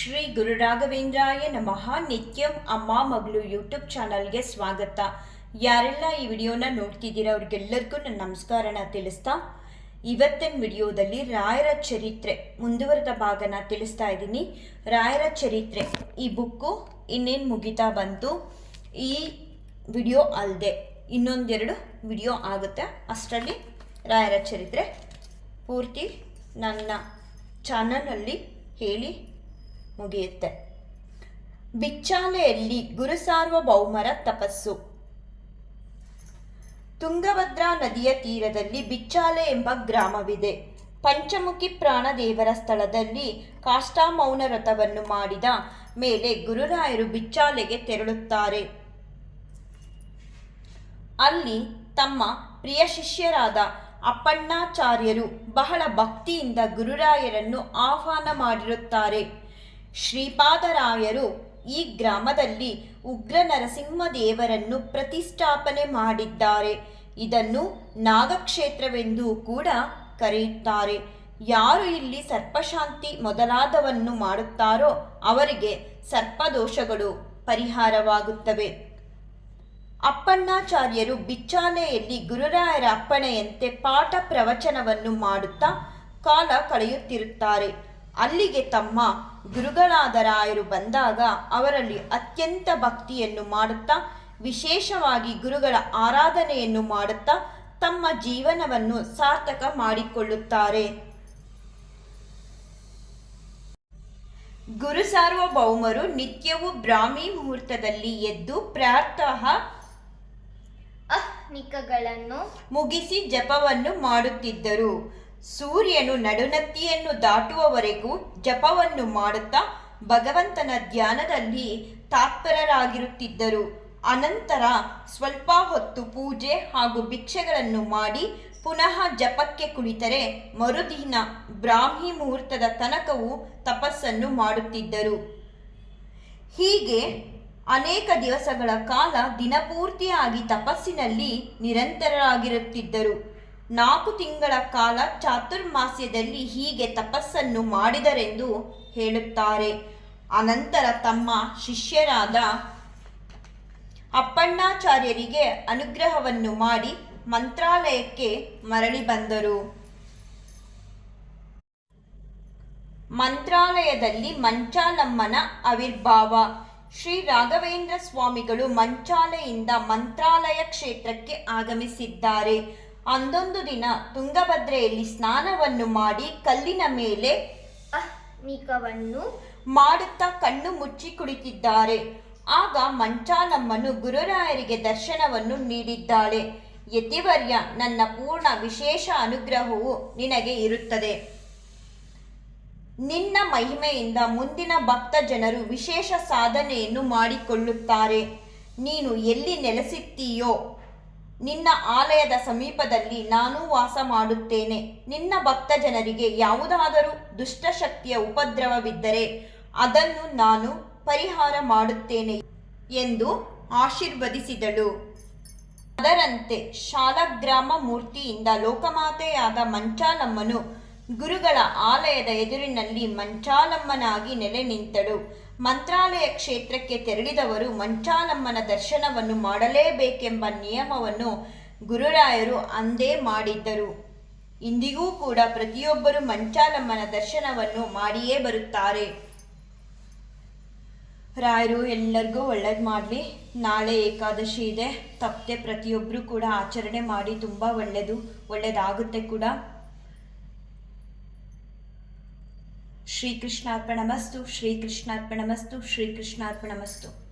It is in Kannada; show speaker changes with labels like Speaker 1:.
Speaker 1: ಶ್ರೀ ಗುರು ರಾಘವೇಂದ್ರಾಯ ನಮಃ. ನಿತ್ಯಂ ಅಮ್ಮ ಮಗಳು ಯೂಟ್ಯೂಬ್ ಚಾನಲ್ಗೆ ಸ್ವಾಗತ. ಯಾರೆಲ್ಲ ಈ ವಿಡಿಯೋನ ನೋಡ್ತಿದ್ದೀರಾ ಅವ್ರಿಗೆಲ್ಲರಿಗೂ ನನ್ನ ನಮಸ್ಕಾರನ ತಿಳಿಸ್ತಾ, ಇವತ್ತಿನ ವಿಡಿಯೋದಲ್ಲಿ ರಾಯರ ಚರಿತ್ರೆ ಮುಂದುವರೆದ ಭಾಗನ ತಿಳಿಸ್ತಾ ಇದ್ದೀನಿ. ರಾಯರ ಚರಿತ್ರೆ, ಈ ಬುಕ್ಕು ಇನ್ನೇನು ಮುಗಿತಾ ಬಂತು, ಈ ವಿಡಿಯೋ ಅಲ್ಲದೆ ಇನ್ನೊಂದೆರಡು ವಿಡಿಯೋ ಆಗುತ್ತೆ. ಅಷ್ಟರಲ್ಲಿ ರಾಯರ ಚರಿತ್ರೆ ಪೂರ್ತಿ ನನ್ನ ಚಾನಲಲ್ಲಿ ಹೇಳಿ ಮುಗಿಯುತ್ತೆ. ಬಿಚ್ಚಾಲೆಯಲ್ಲಿ ಗುರುಸಾರ್ವಭೌಮರ ತಪಸ್ಸು. ತುಂಗಭದ್ರಾ ನದಿಯ ತೀರದಲ್ಲಿ ಬಿಚ್ಚಾಲೆ ಎಂಬ ಗ್ರಾಮವಿದೆ. ಪಂಚಮುಖಿ ಪ್ರಾಣದೇವರ ಸ್ಥಳದಲ್ಲಿ ಕಾಷ್ಟಾಮೌನ ರಥವನ್ನು ಮಾಡಿದ ಮೇಲೆ ಗುರುರಾಯರು ಬಿಚ್ಚಾಲೆಗೆ ತೆರಳುತ್ತಾರೆ. ಅಲ್ಲಿ ತಮ್ಮ ಪ್ರಿಯ ಶಿಷ್ಯರಾದ ಅಪ್ಪಣ್ಣಾಚಾರ್ಯರು ಬಹಳ ಭಕ್ತಿಯಿಂದ ಗುರುರಾಯರನ್ನು ಆಹ್ವಾನ ಮಾಡಿರುತ್ತಾರೆ. ಶ್ರೀಪಾದರಾಯರು ಈ ಗ್ರಾಮದಲ್ಲಿ ಉಗ್ರ ನರಸಿಂಹದೇವರನ್ನು ಪ್ರತಿಷ್ಠಾಪನೆ ಮಾಡಿದ್ದಾರೆ. ಇದನ್ನು ನಾಗಕ್ಷೇತ್ರವೆಂದು ಕೂಡ ಕರೆಯುತ್ತಾರೆ. ಯಾರು ಇಲ್ಲಿ ಸರ್ಪಶಾಂತಿ ಮೊದಲಾದವನ್ನು ಮಾಡುತ್ತಾರೋ ಅವರಿಗೆ ಸರ್ಪದೋಷಗಳು ಪರಿಹಾರವಾಗುತ್ತವೆ. ಅಪ್ಪಣ್ಣಾಚಾರ್ಯರು ಬಿಚ್ಚಾನೆಯಲ್ಲಿ ಗುರುರಾಯರ ಅಪ್ಪಣೆಯಂತೆ ಪಾಠ ಪ್ರವಚನವನ್ನು ಮಾಡುತ್ತಾ ಕಾಲ ಕಳೆಯುತ್ತಿರುತ್ತಾರೆ. ಅಲ್ಲಿಗೆ ತಮ್ಮ ಗುರುಗಳಾದ ರಾಯರು ಬಂದಾಗ ಅವರಲ್ಲಿ ಅತ್ಯಂತ ಭಕ್ತಿಯನ್ನು ಮಾಡುತ್ತಾ ವಿಶೇಷವಾಗಿ ಗುರುಗಳ ಆರಾಧನೆಯನ್ನು ಮಾಡುತ್ತಾ ತಮ್ಮ ಜೀವನವನ್ನು ಸಾರ್ಥಕ ಮಾಡಿಕೊಳ್ಳುತ್ತಾರೆ. ಗುರು ಸಾರ್ವಭೌಮರು ನಿತ್ಯವೂ ಬ್ರಾಹ್ಮಿ ಮುಹೂರ್ತದಲ್ಲಿ ಎದ್ದು ಪ್ರಾರ್ಥ
Speaker 2: ಅಹ್ನಿಕಗಳನ್ನು
Speaker 1: ಮುಗಿಸಿ ಜಪವನ್ನು ಮಾಡುತ್ತಿದ್ದರು. ಸೂರ್ಯನು ನಡುನತ್ತಿಯನ್ನು ದಾಟುವವರೆಗೂ ಜಪವನ್ನು ಮಾಡುತ್ತಾ ಭಗವಂತನ ಧ್ಯಾನದಲ್ಲಿ ತಾತ್ಪರರಾಗಿರುತ್ತಿದ್ದರು. ಅನಂತರ ಸ್ವಲ್ಪ ಹೊತ್ತು ಪೂಜೆ ಹಾಗೂ ಭಿಕ್ಷೆಗಳನ್ನು ಮಾಡಿ ಪುನಃ ಜಪಕ್ಕೆ ಕುಳಿತರೆ ಮರುದಿನ ಬ್ರಾಹ್ಮಿ ಮುಹೂರ್ತದ ತನಕವೂ ತಪಸ್ಸನ್ನು ಮಾಡುತ್ತಿದ್ದರು. ಹೀಗೆ ಅನೇಕ ದಿವಸಗಳ ಕಾಲ ದಿನಪೂರ್ತಿಯಾಗಿ ತಪಸ್ಸಿನಲ್ಲಿ ನಿರಂತರರಾಗಿರುತ್ತಿದ್ದರು. ನಾಲ್ಕು ತಿಂಗಳ ಕಾಲ ಚಾತುರ್ಮಾಸ್ಯದಲ್ಲಿ ಹೀಗೆ ತಪಸ್ಸನ್ನು ಮಾಡಿದರೆಂದು ಹೇಳುತ್ತಾರೆ. ಅನಂತರ ತಮ್ಮ ಶಿಷ್ಯರಾದ ಅಪ್ಪಣ್ಣಾಚಾರ್ಯರಿಗೆ ಅನುಗ್ರಹವನ್ನು ಮಾಡಿ ಮಂತ್ರಾಲಯಕ್ಕೆ ಮರಳಿ ಬಂದರು. ಮಂತ್ರಾಲಯದಲ್ಲಿ ಮಂಚಾಲಮ್ಮನ ಆವಿರ್ಭಾವ ಶ್ರೀ ರಾಘವೇಂದ್ರ ಸ್ವಾಮಿಗಳು ಮಂಚಾಲೆಯಿಂದ ಮಂತ್ರಾಲಯ ಕ್ಷೇತ್ರಕ್ಕೆ ಆಗಮಿಸಿದ್ದಾರೆ. ಅಂದೊಂದು ದಿನ ತುಂಗಭದ್ರೆಯಲ್ಲಿ ಸ್ನಾನವನ್ನು ಮಾಡಿ ಕಲ್ಲಿನ ಮೇಲೆ
Speaker 2: ಅಹ್ನಿಕವನ್ನು
Speaker 1: ಮಾಡುತ್ತಾ ಕಣ್ಣು ಮುಚ್ಚಿ ಕುಳಿತಿದ್ದಾರೆ. ಆಗ ಮಂಚಾನಮ್ಮನು ಗುರುರಾಯರಿಗೆ ದರ್ಶನವನ್ನು ನೀಡಿದ್ದಾಳೆ. ಯತಿವರ್ಯ ನನ್ನ ಪೂರ್ಣ ವಿಶೇಷ ಅನುಗ್ರಹವು ನಿನಗೆ ಇರುತ್ತದೆ. ನಿನ್ನ ಮಹಿಮೆಯಿಂದ ಮುಂದಿನ ಭಕ್ತ ಜನರು ವಿಶೇಷ ಸಾಧನೆಯನ್ನು ಮಾಡಿಕೊಳ್ಳುತ್ತಾರೆ. ನೀನು ಎಲ್ಲಿ ನೆಲೆಸುತ್ತೀಯೋ ನಿನ್ನ ಆಲಯದ ಸಮೀಪದಲ್ಲಿ ನಾನು ವಾಸ ಮಾಡುತ್ತೇನೆ. ನಿನ್ನ ಭಕ್ತ ಜನರಿಗೆ ಯಾವುದಾದರೂ ದುಷ್ಟಶಕ್ತಿಯ ಉಪದ್ರವವಿದ್ದರೆ ಅದನ್ನು ನಾನು ಪರಿಹಾರ ಮಾಡುತ್ತೇನೆ ಎಂದು ಆಶೀರ್ವದಿಸಿದಳು. ಅದರಂತೆ ಶಾಲಗ್ರಾಮ ಮೂರ್ತಿಯಿಂದ ಲೋಕಮಾತೆಯಾದ ಮಂಚಾಲಮ್ಮನು ಗುರುಗಳ ಆಲಯದ ಎದುರಿನಲ್ಲಿ ಮಂಚಾಲಮ್ಮನಾಗಿ ನೆಲೆ ನಿಂತಳು. ಮಂತ್ರಾಲಯ ಕ್ಷೇತ್ರಕ್ಕೆ ತೆರಳಿದವರು ಮಂಚಾಲಮ್ಮನ ದರ್ಶನವನ್ನು ಮಾಡಲೇಬೇಕೆಂಬ ನಿಯಮವನ್ನು ಗುರುರಾಯರು ಅಂದೇ ಮಾಡಿದ್ದರು. ಇಂದಿಗೂ ಕೂಡ ಪ್ರತಿಯೊಬ್ಬರು ಮಂಚಾಲಮ್ಮನ ದರ್ಶನವನ್ನು ಮಾಡಿಯೇ ಬರುತ್ತಾರೆ. ರಾಯರು, ಎಲ್ಲರಿಗೂ ಒಳ್ಳೇದು ಮಾಡಲಿ. ನಾಳೆ ಏಕಾದಶಿ ಇದೆ. ತಪ್ಪದೆ ಪ್ರತಿಯೊಬ್ಬರು ಕೂಡ ಆಚರಣೆ ಮಾಡಿ ತುಂಬ ಒಳ್ಳೆಯದು ಒಳ್ಳೆಯದಾಗುತ್ತೆ ಕೂಡ. ಶ್ರೀಕೃಷ್ಣಾರ್ಪಣಮಸ್ತು ಶ್ರೀಕೃಷ್ಣಾರ್ಪಣಮಸ್ತು ಶ್ರೀಕೃಷ್ಣಾರ್ಪಣಮಸ್ತು.